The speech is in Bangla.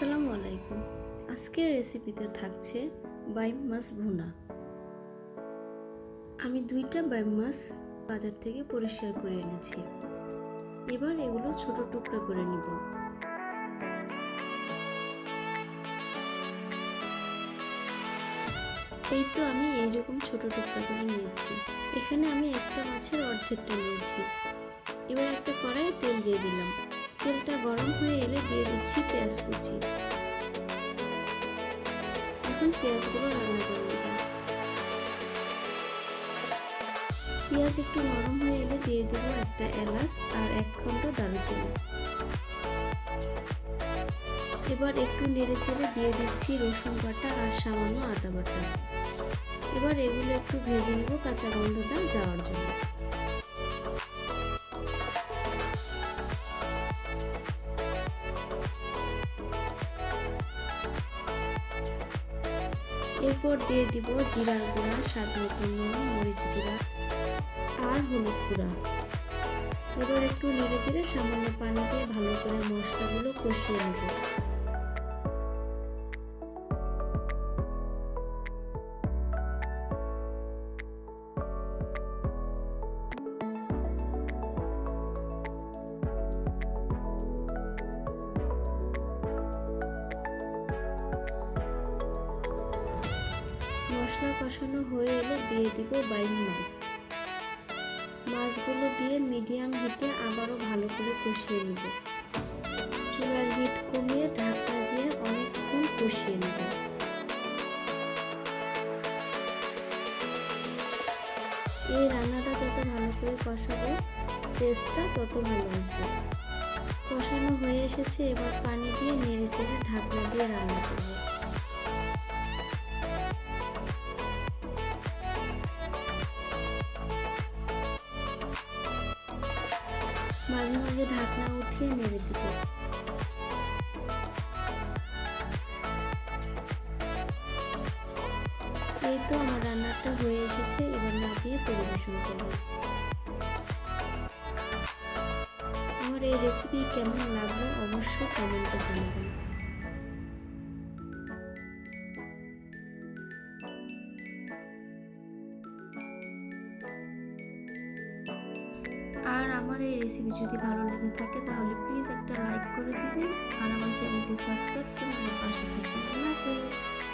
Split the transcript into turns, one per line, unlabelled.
আসসালামু আলাইকুম। আজকের রেসিপিতে থাকছে বাইম মাছ ভুনা। আমি দুইটা বাইম মাছ বাজার থেকে পরিষ্কার করে এনেছি। এবার এগুলো ছোট টুকরা করে নিব। এই তো আমি এইরকম ছোট টুকরা করে নিয়েছি। এখানে আমি একটা মাছের অর্ধেকটা নিয়েছি। এবার একটা কড়াইয়ে তেল দিয়ে দিলাম। তেলটা গরম দিয়ে দিচ্ছি পেঁয়াজ কুচি। এখন পেঁয়াজগুলো রান্না করে নেব। পেঁয়াজ একটু নরম হয়ে এলে দিয়ে দেব একটা এলাচ আর এক খণ্ড দারুচিনি। এবার একটু নেড়ে চেড়ে দিয়ে দিচ্ছি রসুন বাটা আর সামান্য আদা বাটা। এবার এগুলো একটু ভেজে নেব কাঁচা গন্ধটা যাওয়ার জন্য। এরপর দিয়ে দিব জিরার গুঁড়া, স্বাদ নুন, মরিচ গুঁড়া আর হলুদ গুঁড়া। এবার একটু নেড়ে চেড়ে সামান্য পানি দিয়ে ভালো করে মশলাগুলো কষিয়ে নেব। মশলা কষানো হয়ে এলে দিয়ে দিব বাইন মাছ। মাছগুলো দিয়ে মিডিয়াম হিটে আবারও ভালো করে কষিয়ে নেব। চুলার হিট কমিয়ে ঢাকনা দিয়ে অনেকক্ষণ কষিয়ে নেব। এই রান্নাটা যত ভালো করে কষাবো টেস্টটা তত ভালো আসবে। কষানো হয়ে এসেছে, এবার পানি দিয়ে নেড়ে চেড়ে ঢাকনা দিয়ে রান্না করব। মাঝে মাঝে ঢাকনা উঠিয়ে নেড়ে দিব। এই তো আমার রান্নাটা হয়ে এসেছে, এবার নামিয়ে পরিবেশন করব। আমার এই রেসিপি কেমন লাগল অবশ্যই কমেন্টে জানাবেন। আর আমার এই রেসিপি যদি ভালো লেগে থাকে, তাহলে প্লিজ একটা লাইক করে দিবেন আর আমার চ্যানেলটি সাবস্ক্রাইব করে আমার পাশে থাকবেন। আল্লাহ হাফেজ।